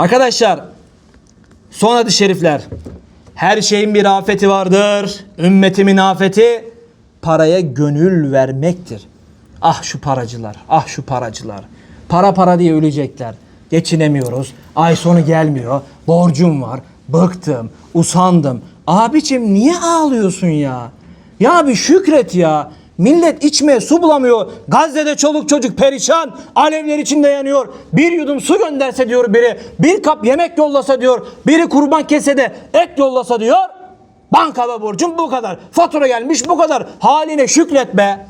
Arkadaşlar son hadis-i şerifler. Her şeyin bir afeti vardır. Ümmetimin afeti paraya gönül vermektir. Ah şu paracılar, ah şu paracılar. Para para diye ölecekler. Geçinemiyoruz. Ay sonu gelmiyor. Borcum var. Bıktım, usandım. Abicim niye ağlıyorsun ya? Ya bir şükret ya. Millet içmeye su bulamıyor. Gazze'de çoluk çocuk perişan. Alevler içinde yanıyor. Bir yudum su gönderse diyor biri. Bir kap yemek yollasa diyor. Biri kurban kese de et yollasa diyor. Bankada borcum bu kadar. Fatura gelmiş bu kadar. Haline şükret be.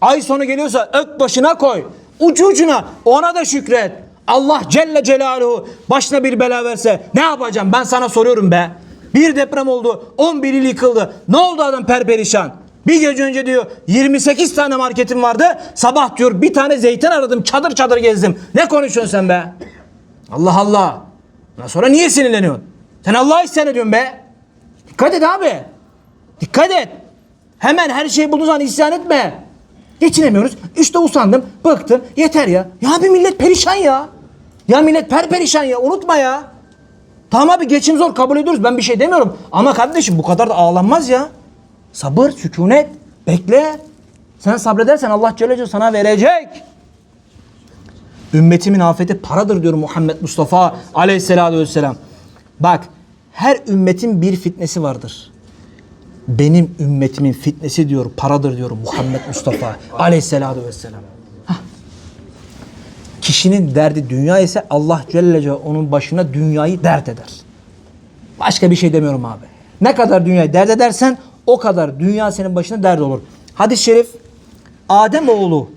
Ay sonu geliyorsa ök başına koy. Ucu ucuna ona da şükret. Allah Celle Celaluhu başına bir bela verse ne yapacağım ben sana soruyorum be. Bir deprem oldu 11 il yıkıldı. Ne oldu adam perperişan? Bir gece önce diyor 28 tane marketim vardı. Sabah diyor bir tane zeytin aradım çadır çadır gezdim. Ne konuşuyorsun sen be? Allah Allah. Ondan sonra niye sinirleniyorsun? Sen Allah'a isyan ediyorsun be. Dikkat et abi. Dikkat et. Hemen her şeyi bulduğun zaman isyan etme. Geçinemiyoruz. İşte usandım, bıktım. Yeter ya. Ya bir millet perişan ya. Ya millet perperişan ya. Unutma ya. Tamam abi geçim zor kabul ediyoruz. Ben bir şey demiyorum. Ama kardeşim bu kadar da ağlanmaz ya. Sabır, sükunet, bekle. Sen sabredersen Allah Celle Celaluhu sana verecek. Ümmetimin afeti paradır diyor Muhammed Mustafa aleyhissalatü vesselam. Bak her ümmetin bir fitnesi vardır. Benim ümmetimin fitnesi diyor paradır diyor Muhammed Mustafa aleyhissalatü vesselam. Hah. Kişinin derdi dünya ise Allah Celle Celaluhu onun başına dünyayı dert eder. Başka bir şey demiyorum abi. Ne kadar dünyayı dert edersen o kadar dünya senin başına dert olur. Hadis-i şerif Adem oğlu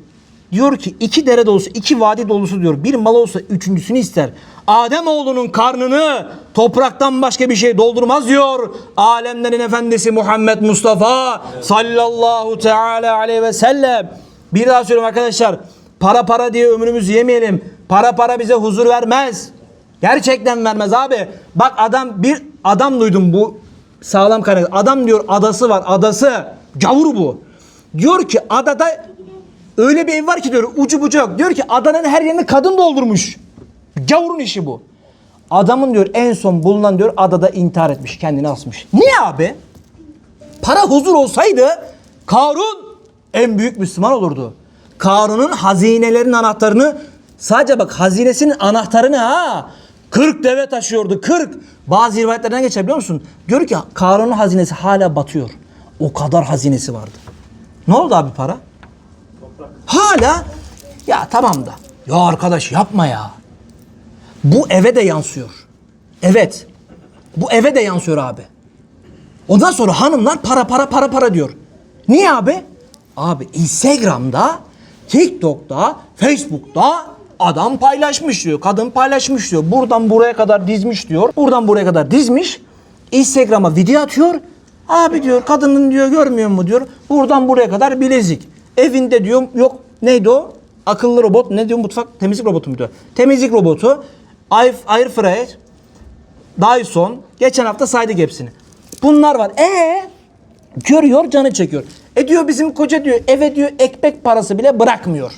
diyor ki iki dere dolusu, iki vadi dolusu diyor. Bir mal olsa üçüncüsünü ister. Adem oğlunun karnını topraktan başka bir şey doldurmaz diyor. Alemlerin efendisi Muhammed Mustafa sallallahu teala aleyhi ve sellem. Bir daha söylüyorum arkadaşlar. Para para diye ömrümüzü yemeyelim. Para para bize huzur vermez. Gerçekten vermez abi. Bak adam bir adam duydum bu sağlam kaynak. Adam diyor adası var adası. Gavur bu. Diyor ki adada öyle bir ev var ki diyor ucu bucu yok. Diyor ki adanın her yerini kadın doldurmuş. Gavurun işi bu. Adamın diyor en son bulunan diyor adada intihar etmiş kendini asmış. Niye abi? Para huzur olsaydı Karun en büyük Müslüman olurdu. Karun'un hazinelerin anahtarını sadece bak hazinesinin anahtarını ha 40 deve taşıyordu 40. Bazı rivayetlerden geçer biliyor musun? Diyor ki Karun'un hazinesi hala batıyor. O kadar hazinesi vardı. Ne oldu abi para? Hala ya tamam da. Ya arkadaş yapma ya. Bu eve de yansıyor. Evet. Bu eve de yansıyor abi. Ondan sonra hanımlar para para para para diyor. Niye abi? Abi Instagram'da, TikTok'ta, Facebook'ta adam paylaşmış diyor. Kadın paylaşmış diyor. Buradan buraya kadar dizmiş diyor. Buradan buraya kadar dizmiş. Instagram'a video atıyor. Abi diyor kadının diyor görmüyor mu diyor. Buradan buraya kadar bilezik. Evinde diyor yok neydi o? Akıllı robot ne diyor mutfak temizlik robotu muydu? Temizlik robotu. Air, fryer. Dyson. Geçen hafta saydık hepsini. Bunlar var. E görüyor canı çekiyor. E diyor bizim koca diyor eve diyor ekmek parası bile bırakmıyor.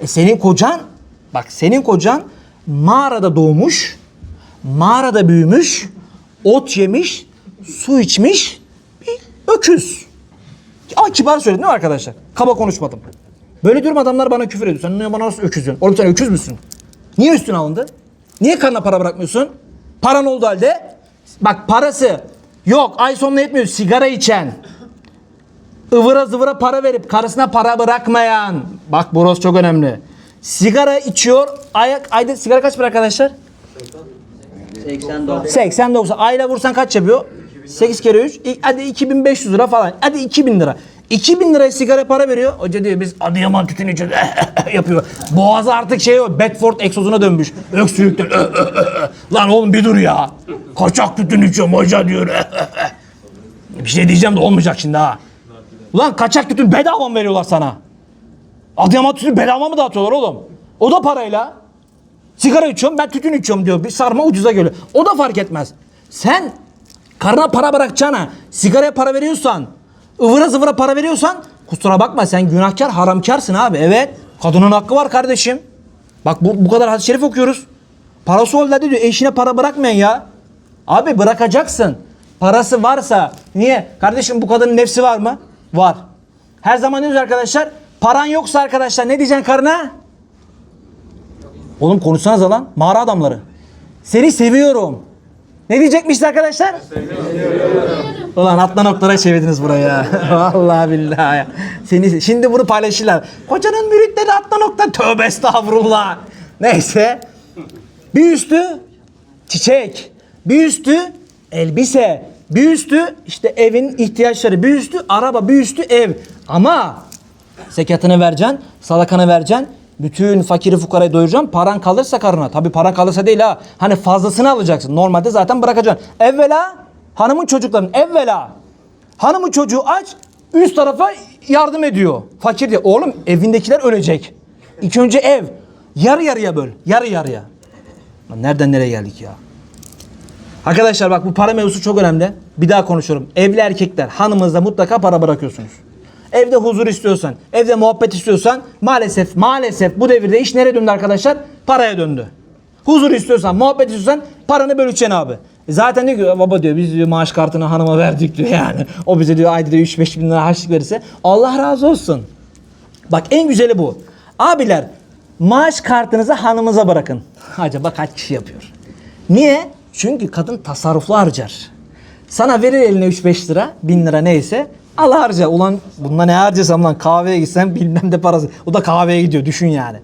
E senin kocan bak senin kocan mağarada doğmuş, mağarada büyümüş, ot yemiş, su içmiş bir öküz. Ama kibar söyledim değil mi arkadaşlar? Kaba konuşmadım. Böyle diyorum adamlar bana küfür ediyor. Sen niye bana nasıl öküzün? Oğlum sen öküz müsün? Niye üstüne alındı? Niye karnına para bırakmıyorsun? Paran oldu halde. Bak parası yok ay sonuna yetmiyor. Sigara içen, ıvıra zıvıra para verip karısına para bırakmayan. Bak burası çok önemli. Sigara içiyor. Ayak, ayda sigara kaç para arkadaşlar? 89. 80 90. Ayla vursan kaç yapıyor? 8 kere 3. Hadi 2500 lira falan. Hadi 2000 lira. 2000 liraya sigara para veriyor. Hoca diyor biz Adıyaman tütün içiyoruz. yapıyor. Boğazı artık şey o. Bedford egzozuna dönmüş. Öksürükten. Lan oğlum bir dur ya. Kaçak tütün içiyorum hoca diyor. bir şey diyeceğim de olmayacak şimdi ha. Ulan kaçak tütün bedava mı veriyorlar sana? Adıyaman tütün bedava mı dağıtıyorlar oğlum? O da parayla. Sigara içiyorum ben tütün içiyorum diyor. Bir sarma ucuza geliyor. O da fark etmez. Sen karına para bırakacağına sigaraya para veriyorsan ıvıra zıvıra para veriyorsan kusura bakma sen günahkar haramkarsın abi. Evet kadının hakkı var kardeşim. Bak bu, bu kadar hadis-i şerif okuyoruz. Parası ol diyor. Eşine para bırakmayın ya. Abi bırakacaksın. Parası varsa niye? Kardeşim bu kadının nefsi var mı? Var. Her zaman diyoruz arkadaşlar. Paran yoksa arkadaşlar ne diyeceksin karına? Oğlum konuşsanız lan. Mağara adamları. Seni seviyorum. Ne diyecekmişiz arkadaşlar? Ulan atla noktalara çevirdiniz buraya. Vallahi billahi. ya. Seni şimdi bunu paylaşırlar. Kocanın müritleri atla nokta. Tövbe estağfurullah. Neyse. Bir üstü çiçek. Bir üstü elbise. Bir üstü işte evin ihtiyaçları. Bir üstü araba. Bir üstü ev. Ama zekatını vereceksin, sadakanı vereceksin. Bütün fakiri fukarayı doyuracaksın. Paran kalırsa karına. Tabii paran kalırsa değil ha. Hani fazlasını alacaksın. Normalde zaten bırakacaksın. Evvela hanımın çocukların evvela hanımın çocuğu aç üst tarafa yardım ediyor. Fakir diye. Oğlum evindekiler ölecek. İlk önce ev. Yarı yarıya böl. Yarı yarıya. Nereden nereye geldik ya? Arkadaşlar bak bu para mevzusu çok önemli. Bir daha konuşuyorum. Evli erkekler hanımınıza mutlaka para bırakıyorsunuz. Evde huzur istiyorsan, evde muhabbet istiyorsan maalesef maalesef bu devirde iş nereye döndü arkadaşlar? Paraya döndü. Huzur istiyorsan, muhabbet istiyorsan paranı böleceksin abi. E Zaten diyor ki baba diyor biz diyor maaş kartını hanıma verdik diyor yani. O bize diyor ayda diyor 3-5 bin lira harçlık verirse Allah razı olsun. Bak en güzeli bu. Abiler maaş kartınızı hanımıza bırakın. Acaba kaç kişi yapıyor? Niye? Çünkü kadın tasarruflu harcar. Sana verir eline 3-5 lira, 1000 lira neyse. Al harca. Ulan bunda ne harcasam lan kahveye gitsem bilmem de parası. O da kahveye gidiyor düşün yani.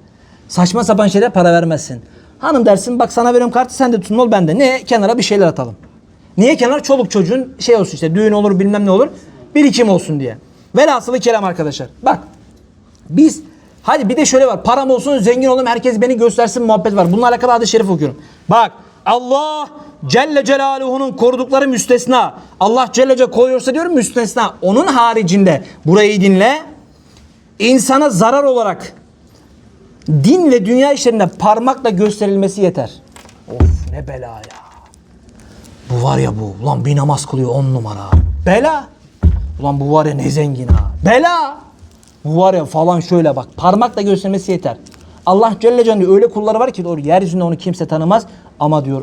Saçma sapan şeyler para vermezsin. Hanım dersin bak sana veriyorum kartı sen de tutun ol ben de. Ne? Kenara bir şeyler atalım. Niye kenar? Çoluk çocuğun şey olsun işte düğün olur bilmem ne olur. Birikim olsun diye. Velhasılı kelam arkadaşlar. Bak biz hadi bir de şöyle var. Param olsun zengin olayım herkes beni göstersin muhabbet var. Bununla alakalı hadis-i şerif okuyorum. Bak Allah Celle Celaluhu'nun korudukları müstesna. Allah Celle Celaluhu koruyorsa diyorum müstesna. Onun haricinde burayı dinle. İnsana zarar olarak din ve dünya işlerinde parmakla gösterilmesi yeter. Of ne bela ya. Bu var ya bu. Ulan bir namaz kılıyor on numara. Bela. Ulan bu var ya ne zengin ha. Bela. Bu var ya falan şöyle bak. Parmakla göstermesi yeter. Allah Celle Celaluhu öyle kulları var ki doğru yeryüzünde onu kimse tanımaz. Ama diyor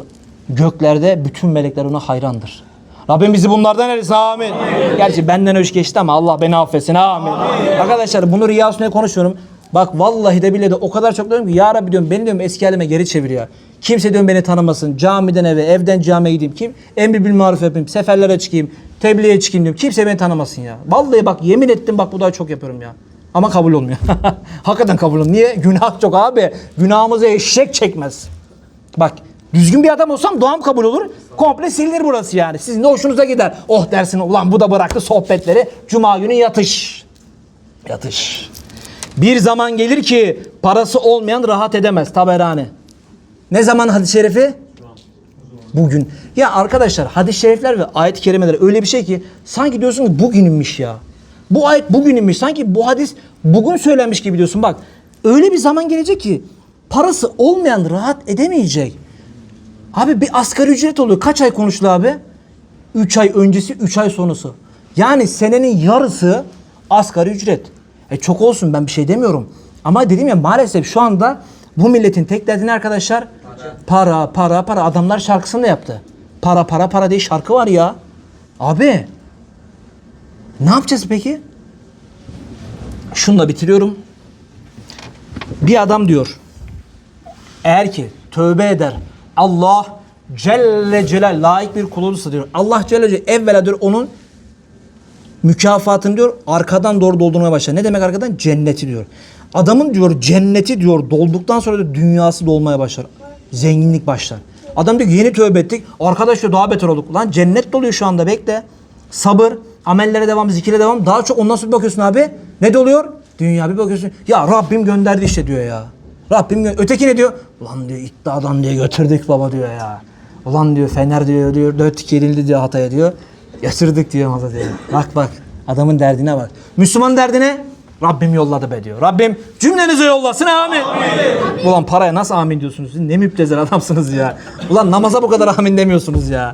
göklerde bütün melekler ona hayrandır. Rabbim bizi bunlardan eylesin amin. Gerçi benden öş geçti ama Allah beni affetsin amin. Arkadaşlar bunu riya konuşuyorum. Bak vallahi de bile de o kadar çok diyorum ki ya Rabbi diyorum beni diyorum eski halime geri çevir ya. Kimse diyorum beni tanımasın. Camiden eve, evden camiye gideyim. Kim? Emri bil maruf yapayım. Seferlere çıkayım. Tebliğe çıkayım diyorum. Kimse beni tanımasın ya. Vallahi bak yemin ettim bak bu daha çok yapıyorum ya. Ama kabul olmuyor. Hakikaten kabul olmuyor. Niye? Günah çok abi. Günahımızı eşek çekmez. Bak düzgün bir adam olsam doğam kabul olur. Komple silinir burası yani. Sizin de hoşunuza gider. Oh dersin ulan bu da bıraktı sohbetleri. Cuma günü yatış. Yatış. Bir zaman gelir ki parası olmayan rahat edemez. Taberani. Ne zaman hadis-i şerifi? Bugün. Ya arkadaşlar hadis-i şerifler ve ayet-i kerimeler öyle bir şey ki sanki diyorsun ki bugününmüş ya. Bu ayet bugününmüş. Sanki bu hadis bugün söylenmiş gibi diyorsun. Bak öyle bir zaman gelecek ki parası olmayan rahat edemeyecek. Abi bir asgari ücret oluyor. Kaç ay konuşuluyor abi? 3 ay öncesi, 3 ay sonrası. Yani senenin yarısı asgari ücret. E çok olsun ben bir şey demiyorum. Ama dedim ya maalesef şu anda bu milletin tek derdi ne arkadaşlar? Para, para, para. Adamlar şarkısını da yaptı. Para, para, para diye şarkı var ya. Abi. Ne yapacağız peki? Şunla bitiriyorum. Bir adam diyor. Eğer ki tövbe eder Allah Celle Celal layık bir kul olursa diyor. Allah Celle Celal evvela diyor onun mükafatını diyor arkadan doğru doldurmaya başlar. Ne demek arkadan? Cenneti diyor. Adamın diyor cenneti diyor dolduktan sonra diyor dünyası dolmaya başlar. Zenginlik başlar. Adam diyor yeni tövbe ettik. Arkadaş diyor daha beter olduk. Lan cennet doluyor şu anda bekle. Sabır, amellere devam, zikire devam. Daha çok ondan sonra bakıyorsun abi. Ne doluyor? Dünya bir bakıyorsun. Ya Rabbim gönderdi işte diyor ya. Rabbim gö- Öteki ne diyor? Ulan diyor iddiadan diye götürdük baba diyor ya. Ulan diyor Fener diyor diyor dört yenildi diyor Hatay'a diyor. Yatırdık diyor Hatay diyor. Bak bak adamın derdine bak. Müslüman derdine Rabbim yolladı be diyor. Rabbim cümlenize yollasın amin. Ulan paraya nasıl amin diyorsunuz? Siz ne müptezel adamsınız ya. Ulan namaza bu kadar amin demiyorsunuz ya.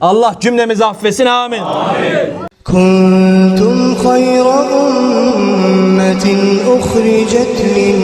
Allah cümlemizi affetsin amin. كنتم خير أمة أخرجت للناس